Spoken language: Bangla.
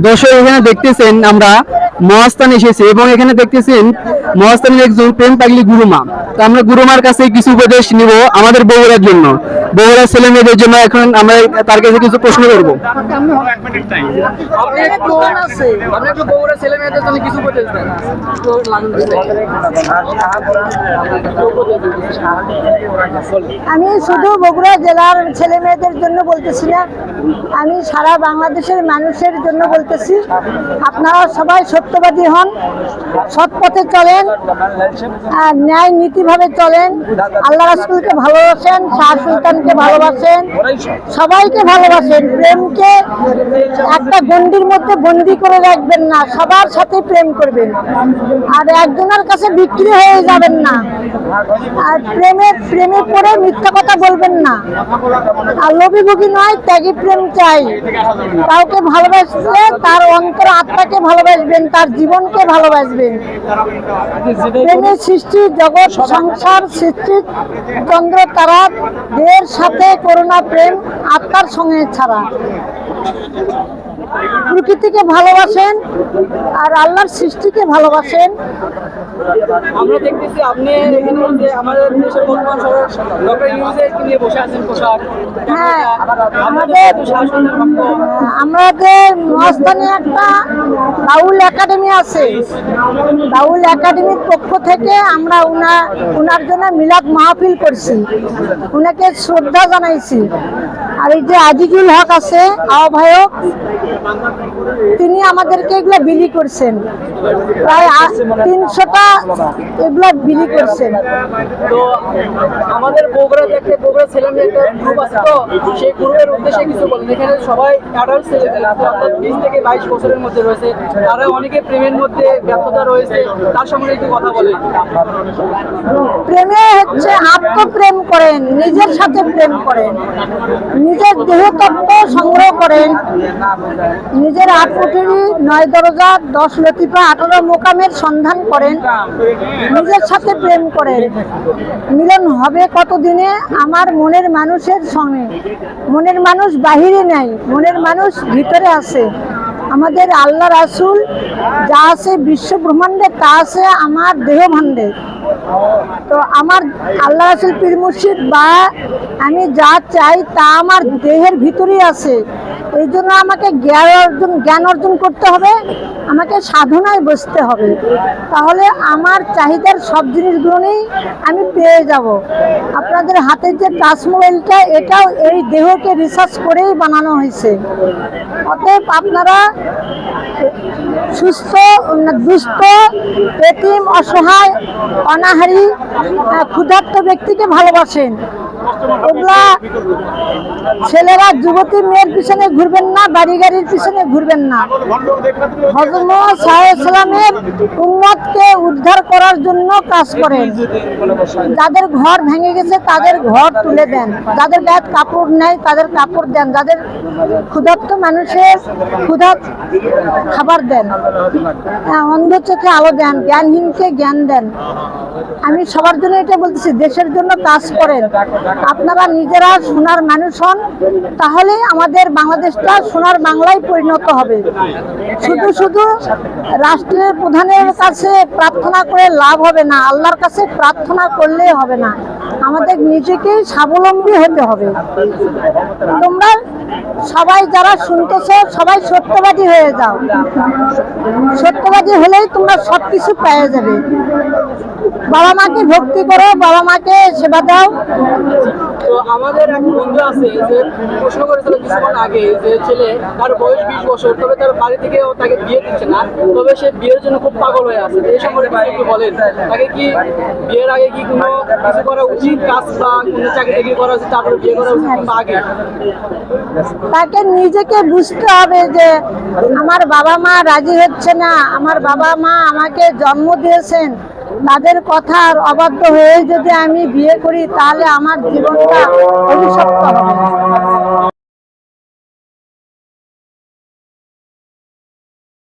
দর্শক এখানে দেখতেছেন আমরা মহাস্থান এসেছে এবং এখানে দেখতেছেন মহাস্থানের একজন প্রেম পাগলি গুরুমা। তো আমরা গুরুমার কাছে কিছু উপদেশ নিব আমাদের বগুড়ার জন্য। বগুড়ার ছেলে মেয়েদের জন্য এখন আমরা তার কাছে কিছু প্রশ্ন করব। আমি শুধু বগুড়া জেলার ছেলে মেয়েদের জন্য বলতেছি না, আমি সারা বাংলাদেশের মানুষের জন্য বলতেছি। আপনারা সবাই সত্যবাদী হন সৎ পথে চলেন, আর ন্যায় নীতিভাবে চলেন। আল্লাহ রাসুলকে ভালোবাসেন, শাহ সুলতানকে ভালোবাসেন, সবাইকে ভালোবাসেন। প্রেমকে একটা গন্ডির মধ্যে বন্দি করে রাখবেন না, সবার সাথে প্রেম করবেন। আর একজনের কাছে বিক্রি হয়ে যাবেন না। আর প্রেমে প্রেমে পড়ে মিথ্যা কথা বলবেন না। আর লোভীভোগী নয়, ত্যাগী প্রেম চাই। কাউকে ভালোবাসলে তার অন্তর আত্মাকে ভালোবাসবেন তার জীবনকে ভালোবাসবেন প্রেমের সৃষ্টি, জগৎ, সংসার, সৃষ্টি, চন্দ্র, তারা, দেহের সাথে করোনা প্রেম, আত্মার সঙ্গে ছাড়া। প্রকৃতিকে ভালোবাসেন আর আল্লাহর সৃষ্টিকে ভালোবাসেন। আমরা দেখতেছি আপনি যে আমাদের দেশের বর্তমান সরকার ডক্টর ইউনুসের নিয়ে বসে আছেন পোশাক। হ্যাঁ আমাদের আমাদের মহাস্থানে একটা বাউল একাডেমি আছে। বাউল একাডেমির পক্ষ থেকে আমরা উনা উনার জন্য মিলাদ মাহফিল করছি। উনাকে শ্রদ্ধা জানাইছি। আর এই যে আজিজুল হক আছে আহ্বায়ক তিনি আমাদেরকে এগুলো বিলি করছেন। প্রায় তিনশোটা এগুলো বিলি করছেন। তো আমাদের বগুড়া দেখতে বগুড়া ছেলে একটা গ্রুপ আছে তো সেই গ্রুপের উদ্দেশ্যে কিছু বলেন। এখানে সবাই অ্যাডাল্ট ছেলে বিশ থেকে বাইশ বছরের মধ্যে রয়েছে। তারা অনেকে প্রেমের মধ্যে ব্যর্থতা রয়েছে। তার সঙ্গে একটু কথা বলেন। প্রেমে হচ্ছে আত্মপ্রেম করেন নিজের সাথে প্রেম করেন নিজের দেহতত্ত্ব সংগ্রহ করেন। নিজের আট কুঠুরি নয় দরজা, দশ লতিফা আঠারো মোকামের সন্ধান করেন। নিজের সাথে প্রেম করেন। মিলন হবে কতদিনে? আমার মনের মানুষের সঙ্গে। মনের মানুষ বাহিরে নাই, মনের মানুষ ভিতরে আছে। আমাদের আল্লাহ রাসুল যা আছে বিশ্ব ব্রহ্মাণ্ডে তা আছে আমার দেহ ভাণ্ডে তো আমার আল্লাহ রাসুল পীর মুর্শিদ বা আমি যা চাই তা আমার দেহের ভিতরেই আছে। এই জন্য আমাকে জ্ঞান অর্জন জ্ঞান অর্জন করতে হবে, আমাকে সাধনায় বসতে হবে। তাহলে আমার চাহিদার সব জিনিসগুলোই আমি পেয়ে যাব। আপনাদের হাতের যে টাচ মোবাইলটা, এটাও এই দেহকে রিসার্চ করেই বানানো হয়েছে। অতএব আপনারা সুস্থ, দুস্থ, এতিম, অসহায়, অনাহারি ক্ষুধার্ত ব্যক্তিকে ভালোবাসেন। ওগুলা ছেলেরা যুবতী মেয়ের পিছনে ঘুরবেন না বাড়ি গাড়ির পিছনে ঘুরবেন না। হজরত মোহাম্মদ উম্মতকে উদ্ধার করার জন্য কাজ করেন। যাদের ঘর ভেঙে গেছে তাদের ঘর তুলে দেন। যাদের গায়ে কাপড় নেই তাদের কাপড় দেন। যাদের ক্ষুধার্ত মানুষের ক্ষুধা খাবার দেন। হ্যাঁ, অন্ধ চোখে আলো দেন জ্ঞানহীনকে জ্ঞান দেন। আমি সবার জন্য এটা বলতেছি দেশের জন্য কাজ করেন। আপনারা নিজেরা সোনার মানুষ হন, তাহলে আমাদের বাংলাদেশটা সোনার বাংলায় পরিণত হবে। শুধু শুধু রাষ্ট্রের প্রধানের কাছে প্রার্থনা করে লাভ হবে না, আল্লাহর কাছে প্রার্থনা করলে হবে না। আমাদের নিজেকেই স্বাবলম্বী হতে হবে। তোমরা সবাই যারা শুনতেছো, সবাই সত্যবাদী হয়ে যাও। সত্যবাদী হলেই তোমরা সব কিছু পেয়ে যাবে। বাবা মাকে ভক্তি করো, বাবা মাকে সেবা দাও। তো আমাদের এক বন্ধু আছে ছেলে বয়স বিশ বছর তার বাড়ি থেকে তাকে বিয়ে দিচ্ছে না, তবে সে বিয়ের জন্য খুব পাগল হয়ে আছে। তাকে কি বিয়ের আগে কি কোনো করা উচিত করা উচিত বিয়ে করা উচিত আগে? তাকে নিজেকে বুঝতে হবে যে আমার বাবা মা রাজি হচ্ছে না, আমার বাবা মা আমাকে জন্ম দিয়েছেন, তাদের কথার অবাধ্য হয়ে যদি আমি বিয়ে করি, তাহলে আমার জীবনটা অভিশপ্ত হবে।